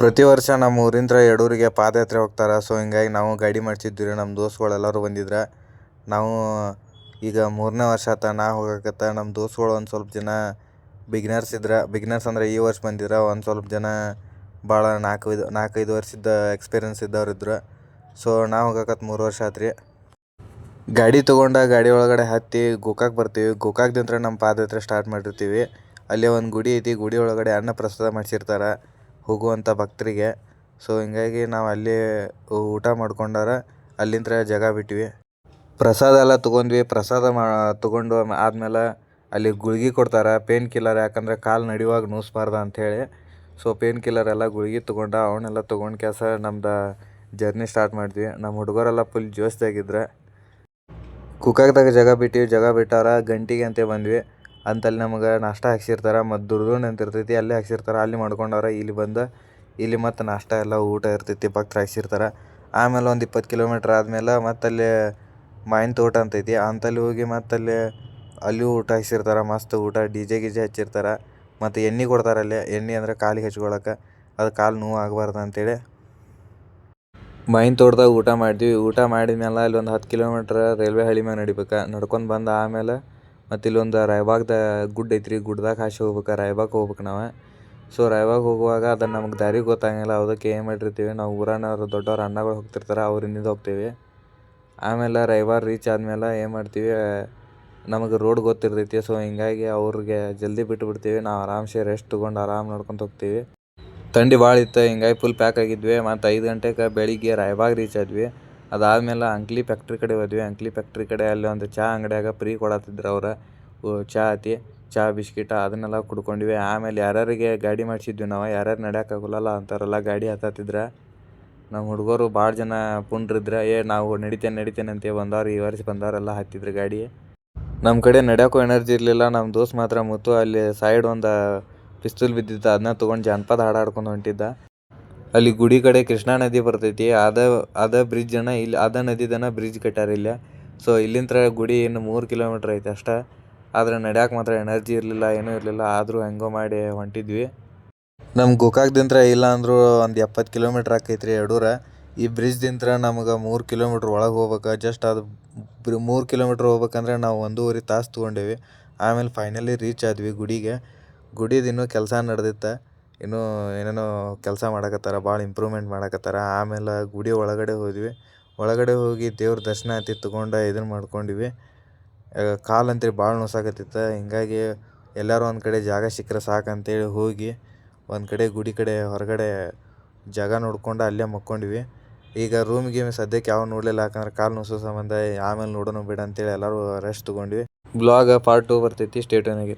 ಪ್ರತಿ ವರ್ಷ ನಮ್ಮ ಊರಿಂದ ಯಡೂರಿಗೆ ಪಾದಯಾತ್ರೆ ಹೋಗ್ತಾರೆ. ಸೊ ಹಿಂಗಾಗಿ ನಾವು ಗಾಡಿ ಮಾಡ್ಸಿದ್ವಿ ನಮ್ಮ ದೋಸ್ತುಗಳು ಎಲ್ಲರೂ ಬಂದಿದ್ರು. ನಾವು ಈಗ ಮೂರನೇ ವರ್ಷ ಆತ, ನಾ ಹೋಗಕತ್ತ. ನಮ್ಮ ದೋಸ್ತುಗಳು ಒಂದು ಸ್ವಲ್ಪ ಜನ ಬಿಗ್ನರ್ಸ್ ಇದ್ರೆ. ಬಿಗ್ನರ್ಸ್ ಅಂದ್ರೆ ಈ ವರ್ಷ ಬಂದಿದ್ರೆ. ಒಂದು ಸ್ವಲ್ಪ ಜನ ಭಾಳ ನಾಲ್ಕೈದು ನಾಲ್ಕೈದು ವರ್ಷದ ಎಕ್ಸ್ಪೀರಿಯನ್ಸ್ ಇದ್ದವ್ರು ಇದ್ರು. ಸೊ ನಾ ಹೋಗಕತ್ತು ಮೂರು ವರ್ಷ ಆತ್ರಿ. ಗಾಡಿ ತೊಗೊಂಡು ಗಾಡಿ ಒಳಗಡೆ ಹತ್ತಿ ಗೋಕಾಕ್ ಬರ್ತೀವಿ. ಗೋಕಾಕ್ದಿಂತ್ರ ನಮ್ಮ ಪಾದಯಾತ್ರೆ ಸ್ಟಾರ್ಟ್ ಮಾಡಿರ್ತೀವಿ. ಅಲ್ಲಿ ಒಂದು ಗುಡಿ ಐತಿ. ಗುಡಿ ಒಳಗಡೆ ಅನ್ನ ಪ್ರಸಾದ ಮಾಡಿಸಿರ್ತಾರೆ. ಹೋಗುವಂಥ ಭಕ್ತರಿಗೆ. ಸೊ ಹಿಂಗಾಗಿ ನಾವು ಅಲ್ಲಿ ಊಟ ಮಾಡ್ಕೊಂಡಾರ ಅಲ್ಲಿಂದ ಜಾಗ ಬಿಟ್ವಿ. ಪ್ರಸಾದ ಎಲ್ಲ ತೊಗೊಂಡ್ವಿ. ಪ್ರಸಾದ ಮಾ, ತೊಗೊಂಡು ಆದ್ಮೇಲೆ ಅಲ್ಲಿ ಗುಳ್ಗೆ ಕೊಡ್ತಾರೆ. ಪೇನ್ ಕಿಲ್ಲರ್ ಯಾಕಂದ್ರೆ ಕಾಲು ನಡಿವಾಗ ನೂಸ್ಬಾರ್ದ ಅಂಥೇಳಿ ಸೊ ಪೇನ್ ಕಿಲ್ಲರ್ ಎಲ್ಲ ಗುಳ್ಗೆ ತೊಗೊಂಡ ಅವನ್ನೆಲ್ಲ ತೊಗೊಂಡು ಕ್ಯಾಸ ನಮ್ದು ಜರ್ನಿ ಸ್ಟಾರ್ಟ್ ಮಾಡಿದ್ವಿ. ನಮ್ಮ ಹುಡುಗರೆಲ್ಲ ಫುಲ್ ಜೋಶ್ದಾಗಿದ್ರು ಕುಕ್ಕಾಗ್ದಾಗ ಜಾಗ ಬಿಟ್ಟಿವಿ ಜಾಗ ಬಿಟ್ಟಾರ ಗಂಟಿಗೆ ಅಂತ ಬಂದ್ವಿ. ಅಂತಲ್ಲಿ ನಮಗೆ ನಾಷ್ಟ ಹಾಕ್ಸಿರ್ತಾರೆ, ಮತ್ತು ದುರ್ದುಣ್ ಅಂತ ಇರ್ತೈತಿ, ಅಲ್ಲೇ ಹಾಕ್ಸಿರ್ತಾರೆ, ಅಲ್ಲಿ ಮಾಡ್ಕೊಂಡಾರ ಇಲ್ಲಿ ಬಂದು, ಇಲ್ಲಿ ಮತ್ತು ನಾಷ್ಟ ಎಲ್ಲ ಊಟ ಇರ್ತೈತಿ ಪಕ್ಕ ಹಾಕ್ಸಿರ್ತಾರೆ. ಆಮೇಲೆ ಒಂದು ಇಪ್ಪತ್ತು ಕಿಲೋಮೀಟ್ರ್ ಆದಮೇಲೆ ಮತ್ತು ಅಲ್ಲಿ ಮಾವಿನ ತೋಟ ಅಂತೈತಿ, ಅಂತಲ್ಲಿ ಹೋಗಿ ಮತ್ತು ಅಲ್ಲಿ ಅಲ್ಲಿಯೂ ಊಟ ಹಾಕ್ಸಿರ್ತಾರೆ, ಮಸ್ತ್ ಊಟ, ಡಿ ಜೆ ಗಿಜೆ ಹಚ್ಚಿರ್ತಾರೆ, ಮತ್ತು ಎಣ್ಣೆ ಕೊಡ್ತಾರೆ ಅಲ್ಲಿ, ಎಣ್ಣೆ ಅಂದ್ರೆ ಕಾಲಿಗೆ ಹಚ್ಕೊಳಕ್ಕೆ ಅದು ಕಾಲು ನೋವು ಆಗಬಾರ್ದು ಅಂತೇಳಿ. ಮೈನ್ ತೋಟದಾಗ ಊಟ ಮಾಡಿದ್ವಿ ಊಟ ಮಾಡಿದ್ಮೇಲೆ ಅಲ್ಲಿ ಒಂದು ಹತ್ತು ಕಿಲೋಮೀಟ್ರ್ ರೈಲ್ವೆ ಹಳಿ ಮೇಲೆ ನಡಿಬೇಕು, ನಡ್ಕೊಂಡು ಬಂದು ಆಮೇಲೆ ಮತ್ತು ಇಲ್ಲೊಂದು ರಾಯ್ಬಾಗ್ದ ಗುಡ್ಡ ಐತ್ರಿ ಗುಡ್ದಾಗ ಹಾಸಿ ಹೋಗ್ಬೇಕು, ರಾಯ್ಬಾಗ್ ಹೋಗ್ಬೇಕು ನಾವು. ಸೊ ರಾಯ್ಬಾಗ್ ಹೋಗುವಾಗ ಅದು ನಮ್ಗೆ ದಾರಿ ಗೊತ್ತಾಗಂಗಿಲ್ಲ, ಅದಕ್ಕೆ ಏನು ಮಾಡಿರ್ತೀವಿ, ನಾವು ಊರನವ್ರು ದೊಡ್ಡವ್ರು ಅಣ್ಣಗಳು ಹೋಗ್ತಿರ್ತಾರೆ, ಅವ್ರ ಹಿಂದಿಂದ ಹೋಗ್ತೀವಿ. ಆಮೇಲೆ ರೈವಾರ್ ರೀಚ್ ಆದ್ಮೇಲೆ ಏನು ಮಾಡ್ತೀವಿ, ನಮಗೆ ರೋಡ್ ಗೊತ್ತಿರ್ತೈತಿ ಸೊ ಹಿಂಗಾಗಿ ಅವ್ರಿಗೆ ಜಲ್ದಿ ಬಿಟ್ಬಿಡ್ತೀವಿ, ನಾವು ಆರಾಮ್ಸೆ ರೆಸ್ಟ್ ತೊಗೊಂಡು ಆರಾಮ್ ನೋಡ್ಕೊಂತ ಹೋಗ್ತೀವಿ. ಥಂಡಿ ಭಾಳ ಇತ್ತು, ಹಿಂಗಾಗಿ ಫುಲ್ ಪ್ಯಾಕ್ ಆಗಿದ್ವಿ, ಮತ್ತು ಐದು ಗಂಟೆಗೆ ಬೆಳಿಗ್ಗೆ ರಾಯ್ಬಾಗ್ ರೀಚ್ ಆದ್ವಿ. ಅದಾದ್ಮೇಲೆ ಅಂಕ್ಲಿ ಫ್ಯಾಕ್ಟ್ರಿ ಕಡೆ ಹೋದ್ವಿ. ಅಂಕ್ಲಿ ಫ್ಯಾಕ್ಟ್ರಿ ಕಡೆ ಅಲ್ಲಿ ಒಂದು ಚಹಾ ಅಂಗಡಿಯಾಗ ಫ್ರೀ ಕೊಡತ್ತಿದ್ರು ಅವ್ರು. ಚಹಾ ಹತ್ತಿ ಚಹಾ ಬಿಸ್ಕಿಟ ಅದನ್ನೆಲ್ಲ ಕುಡ್ಕೊಂಡ್ವಿ. ಆಮೇಲೆ ಯಾರ್ಯಾರಿಗೆ ಗಾಡಿ ಮಾಡಿಸಿದ್ವಿ ನಾವು, ಯಾರ್ಯಾರು ಆಗೋಲ್ಲ ಅಂತಾರಲ್ಲ ಗಾಡಿ ಹತ್ತತ್ತಿದ್ರು. ನಮ್ಮ ಹುಡುಗರು ಭಾಳ ಜನ ಪುಂಡ್ರಿದ್ರೆ. ಏ, ನಾವು ನಡಿತೇನೆ ನಡಿತೇನೆ ಅಂತ ಬಂದವ್ರು, ಈ ವರ್ಷ ಬಂದವರೆಲ್ಲ ಹತ್ತಿದ್ರು ಗಾಡಿ. ನಮ್ಮ ಕಡೆ ನಡ್ಯೋಕ್ಕೂ ಎನರ್ಜಿ ಇರಲಿಲ್ಲ. ನಮ್ಮ ದೋಸ್ತ್ ಮಾತ್ರ ಮುತ್ತು ಅಲ್ಲಿ ಸೈಡ್ ಒಂದು ಪಿಸ್ತೂಲ್ ಬಿದ್ದಿತ್ತು. ಅದನ್ನ ತೊಗೊಂಡು ಜಾನಪದ ಹಾಡು ಹಾಡ್ಕೊಂಡು ಹೊಂಟಿದ್ದ. ಅಲ್ಲಿ ಗುಡಿ ಕಡೆ ಕೃಷ್ಣಾ ನದಿ ಬರ್ತೈತಿ. ಅದ ಅದ ಬ್ರಿಡ್ಜನ್ನು ಇಲ್ಲಿ ಅದ ನದಿದನ ಬ್ರಿಡ್ಜ್ ಕಟ್ಟಾರ ಇಲ್ಲಿ. ಸೊ ಇಲ್ಲಿಂದ ಗುಡಿ ಇನ್ನು ಮೂರು ಕಿಲೋಮೀಟ್ರ್ ಐತೆ ಅಷ್ಟೇ. ಆದ್ರೆ ನಡ್ಯಾಕೆ ಮಾತ್ರ ಎನರ್ಜಿ ಇರಲಿಲ್ಲ, ಏನೂ ಇರಲಿಲ್ಲ. ಆದರೂ ಹೆಂಗೋ ಮಾಡಿ ಹೊಂಟಿದ್ವಿ. ನಮ್ಮ ಗೋಕಾಕ್ದಿಂತ್ರ ಇಲ್ಲ ಅಂದ್ರು ಒಂದು ಎಪ್ಪತ್ತು ಕಿಲೋಮೀಟ್ರ್ ಆಕೈತೆ ರೀ ಎಡೂರ. ಈ ಬ್ರಿಡ್ಜ್ದಿಂತ್ರ ನಮಗೆ ಮೂರು ಕಿಲೋಮೀಟ್ರ್ ಒಳಗೆ ಹೋಗ್ಬೇಕು. ಜಸ್ಟ್ ಅದು ಮೂರು ಕಿಲೋಮೀಟ್ರ್ ಹೋಗ್ಬೇಕಂದ್ರೆ ನಾವು ಒಂದೂವರೆ ತಾಸು ತೊಗೊಂಡೇವಿ. ಆಮೇಲೆ ಫೈನಲಿ ರೀಚ್ ಆದ್ವಿ ಗುಡಿಗೆ. ಗುಡಿದಿನ್ನೂ ಕೆಲಸ ನಡೆದಿತ್ತು. ಇನ್ನೂ ಏನೇನೋ ಕೆಲಸ ಮಾಡಕತ್ತಾರ, ಭಾಳ ಇಂಪ್ರೂವ್ಮೆಂಟ್ ಮಾಡಕತ್ತಾರ. ಆಮೇಲೆ ಗುಡಿ ಒಳಗಡೆ ಹೋದ್ವಿ. ಒಳಗಡೆ ಹೋಗಿ ದೇವ್ರ ದರ್ಶನ ಆತಿ ತೊಗೊಂಡು ಇದನ್ನು ಮಾಡ್ಕೊಂಡ್ವಿ. ಕಾಲು ಅಂತೇಳಿ ಭಾಳ ನೋಸಾಕತ್ತಿತ್ತು. ಹಿಂಗಾಗಿ ಎಲ್ಲರೂ ಒಂದು ಕಡೆ ಜಾಗ ಸಿಕ್ಕರೆ ಸಾಕು ಅಂತೇಳಿ ಹೋಗಿ ಒಂದು ಕಡೆ ಗುಡಿ ಕಡೆ ಹೊರಗಡೆ ಜಾಗ ನೋಡ್ಕೊಂಡು ಅಲ್ಲೇ ಮಕ್ಕೊಂಡ್ವಿ. ಈಗ ರೂಮ್ ಗೀಮ್ ಸದ್ಯಕ್ಕೆ ಯಾವ ನೋಡಲಿಲ್ಲ. ಯಾಕಂದ್ರೆ ಕಾಲು ನೋಸೋ ಸಂಬಂಧ, ಆಮೇಲೆ ನೋಡೋಣ ಬಿಡು ಅಂತೇಳಿ ಎಲ್ಲರೂ ರೆಸ್ಟ್ ತೊಗೊಂಡ್ವಿ. ಬ್ಲಾಗ್ ಪಾರ್ಟ್ ಟು ಬರ್ತೈತಿ. ಸ್ಟೇಟನಾಗಿ